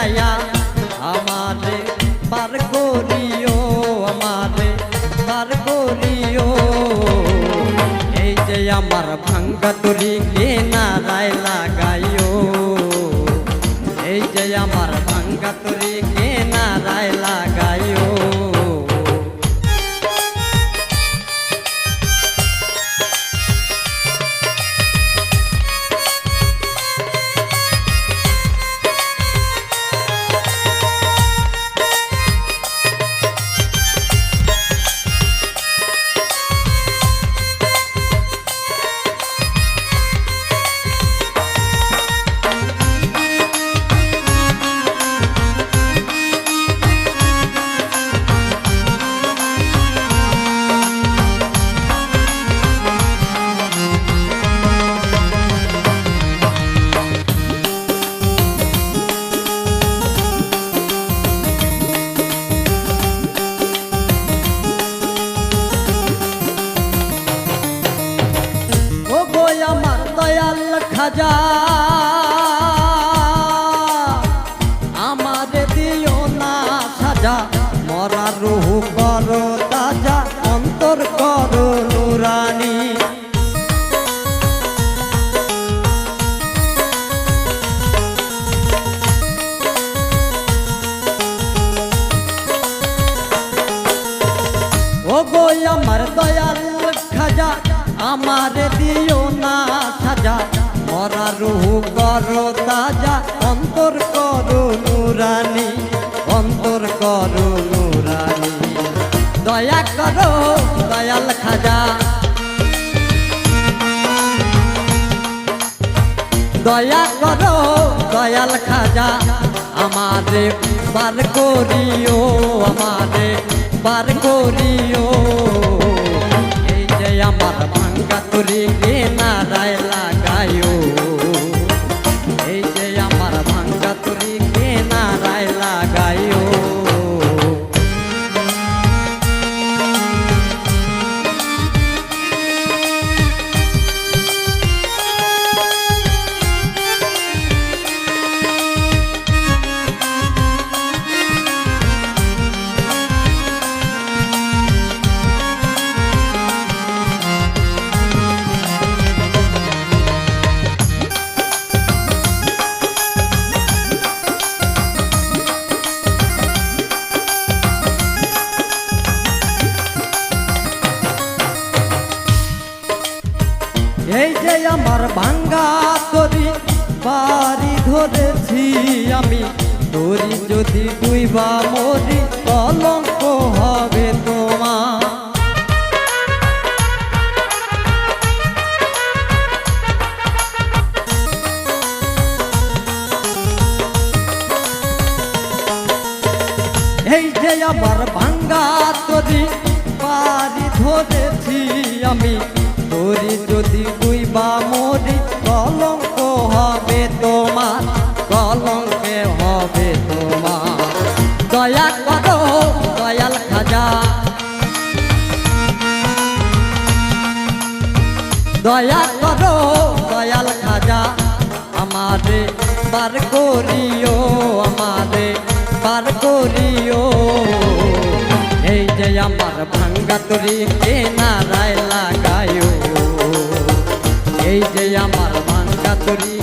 পারের নাইয়া আমারে পার করিও, আমারে পার করিও। এই যে আমার ভাঙ্গা তরি কে নারায় খাজা। আমারে দিও না সাজা, মরা রুহু করো তাজা, অন্তর করো নুরানি। আমার দয়াল খাজা, আমার দিও রুহু করো তাজা, অন্তর করো নুরানি, অন্তর করো নুরানি। দয়া করো, দয়াল খাজা। দয়া করো, দয়াল খাজা। আমারে বার করিও, আমারে বার করিও। এই যে আমার ভাঙ্গা তুরি যে আমার ভাঙ্গা তরি বাড়ি ধরেছি আমি। তরি যদি দুইবা মরি, কলঙ্ক হবে তোমার। এই যে আমার ভাঙ্গা তরি বাড়ি ধরেছি আমি। তরি যদি দুইবা মরি দয়া করো, দয়াল খাজা আমারে বার করিও, আমারে বার করিও। এই যে আমার ভাঙ্গা তরি কে নারায় লাগায়ো এই যে আমার ভাঙ্গা তরি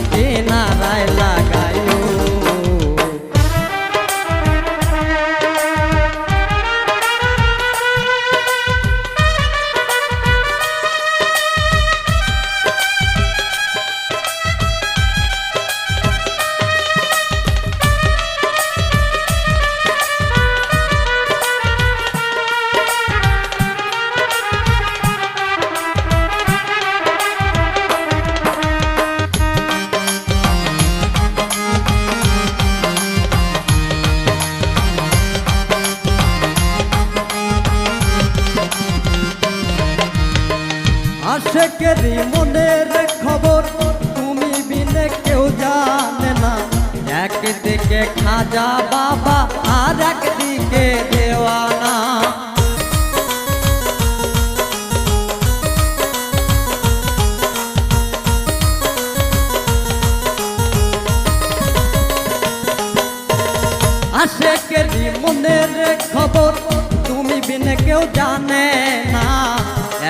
একদিকে খাজা বাবা আর একদিকে দেওয়ানা। আশেকেরই মনের খবর তুমি বিনে কেউ জানে না।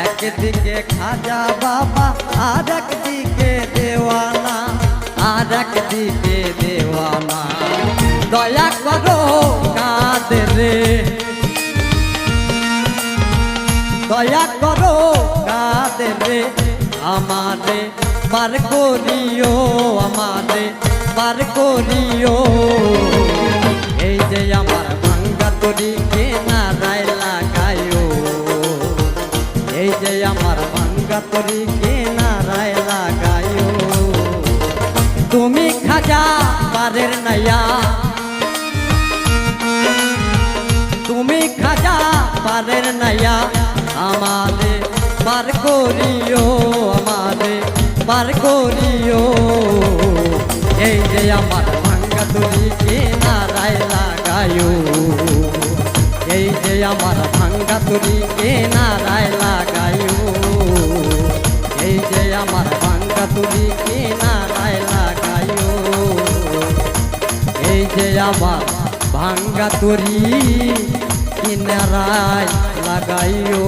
একদিকে খাজা বাবা আর একদিকে দেওয়ানা। আর একদিকে দেওয়ানা। দয়া করো, কাঁদে রে। দয়া করো, কাঁদে রে। আমারে পার করিও, আমারে পার করিও। এই যে আমার ভাঙ্গা তরি কেনা রায় লাগাইও। এই যে আমার ভাঙ্গা তরি পারের নাইয়া। তুমি খাজা পারের নাইয়া আমারে পার করিও আমারে পার করিও। এই যে আমার ভাঙ্গা তুলি কেনারায় লাগায়ো এই যে আমার ভাঙ্গা তুলি কেনারায় লাগায়ো এই যে আমার ভাঙ্গা তুলি আমার ভাঙ্গা তরি কিনারায় লাগাইও।